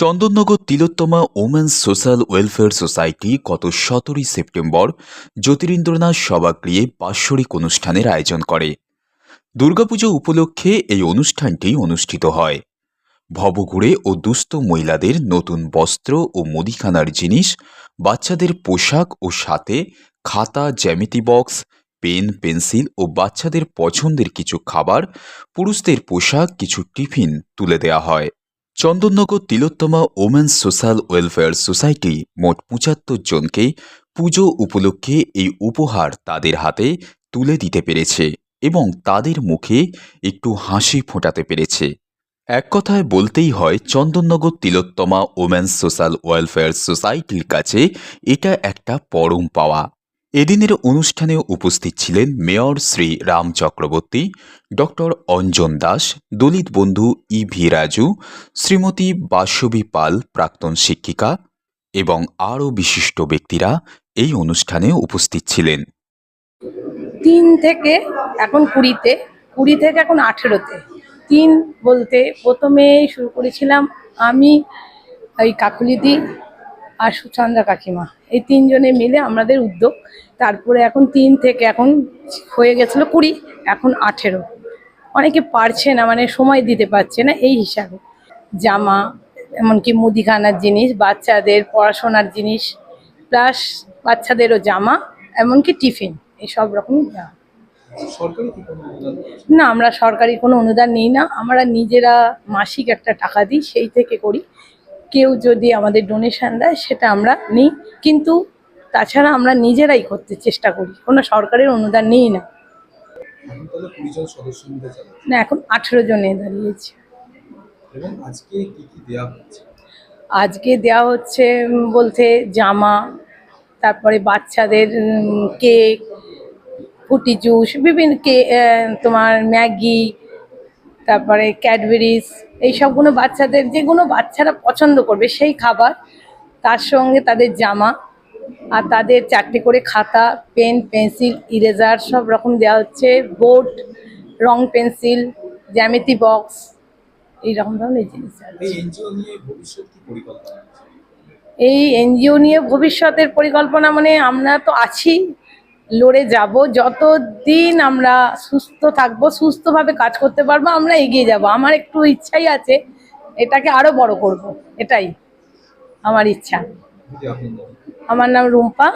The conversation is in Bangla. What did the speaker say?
Chandannagar Tilottama Women's Social Welfare Society গত সতেরোই সেপ্টেম্বর জ্যোতিরিন্দ্রনাথ সভাগৃহে বাৎসরিক অনুষ্ঠানের আয়োজন করে। দুর্গাপুজো উপলক্ষে এই অনুষ্ঠানটি অনুষ্ঠিত হয়। ভবঘুরে ও দুস্থ মহিলাদের নতুন বস্ত্র ও মুদিখানার জিনিস, বাচ্চাদের পোশাক ও সাথে খাতা, জ্যামিতি বক্স, পেন, পেন্সিল ও বাচ্চাদের পছন্দের কিছু খাবার, পুরুষদের পোশাক, কিছু টিফিন তুলে দেওয়া হয়। Chandannagar Tilottama Women's Social Welfare Society মোট পঁচাত্তর জনকে পুজো উপলক্ষে এই উপহার তাদের হাতে তুলে দিতে পেরেছে এবং তাদের মুখে একটু হাসি ফোটাতে পেরেছে। এক কথায় বলতেই হয়, Chandannagar Tilottama Women's Social Welfare সোসাইটির কাছে এটা একটা পরম পাওয়া। এদিনের অনুষ্ঠানে উপস্থিত ছিলেন মেয়র শ্রী রাম চক্রবর্তী, ডক্টর অঞ্জন দাস, দলিত বন্ধু ই ভি রাজু, শ্রীমতী বাসবী পাল, প্রাক্তন শিক্ষিকা এবং আরও বিশিষ্ট ব্যক্তিরা এই অনুষ্ঠানে উপস্থিত ছিলেন। তিন থেকে এখন কুড়িতে, কুড়ি থেকে এখন আঠেরোতে। তিন বলতে প্রথমে শুরু করেছিলাম আমি ওই কাকুলিদি আর সুচন্দ্রা কাকিমা। এই তিনজনে মিলে আমাদের উদ্যোগ। তারপরে এখন তিন থেকে এখন হয়ে গেছিল কুড়ি এখন আঠেরো। অনেকে পারছে না মানে সময় দিতে পারছে না এই হিসাবে। জামা এমনকি মুদিখানার জিনিস বাচ্চাদের পড়াশোনার জিনিস প্লাস বাচ্চাদেরও জামা এমনকি টিফিন এই সব রকমই দেওয়া? না আমরা সরকারি কোনো অনুদান নিই না। আমরা নিজেরা মাসিক একটা টাকা দিই সেই থেকে করি। কেউ যদি আমাদের ডোনেশন দেয় সেটা আমরা নিই। কিন্তু তাছাড়া আমরা নিজেরাই করতে চেষ্টা করি। কোনো সরকারের অনুদান নিই না। না এখন আঠেরো জনে দাঁড়িয়েছে। আজকে দেওয়া হচ্ছে? বলতে জামা তারপরে বাচ্চাদের কেক ফুটি জুস বিভিন্ন কে তোমার ম্যাগি তারপরে ক্যাডবেরিজ এই সবগুলো বাচ্চাদের যেগুলো বাচ্চারা পছন্দ করবে সেই খাবার তার সঙ্গে তাদের জামা আর তাদের চারটে করে খাতা পেন পেন্সিল ইরেজার সব রকম দেওয়া হচ্ছে বোর্ড রং পেন্সিল জ্যামিতি বক্স এই রকম ধরনের জিনিস এই এনজিও নিয়ে ভবিষ্যতের পরিকল্পনা মানে আমরা তো আছি লড়ে যাব যতদিন আমরা সুস্থ থাকব সুস্থভাবে কাজ করতে পারব আমরা এগিয়ে যাব। আমার একটু ইচ্ছাই আছে এটাকে আরও বড় করব এটাই আমার ইচ্ছা। আমার নাম রুম্পা।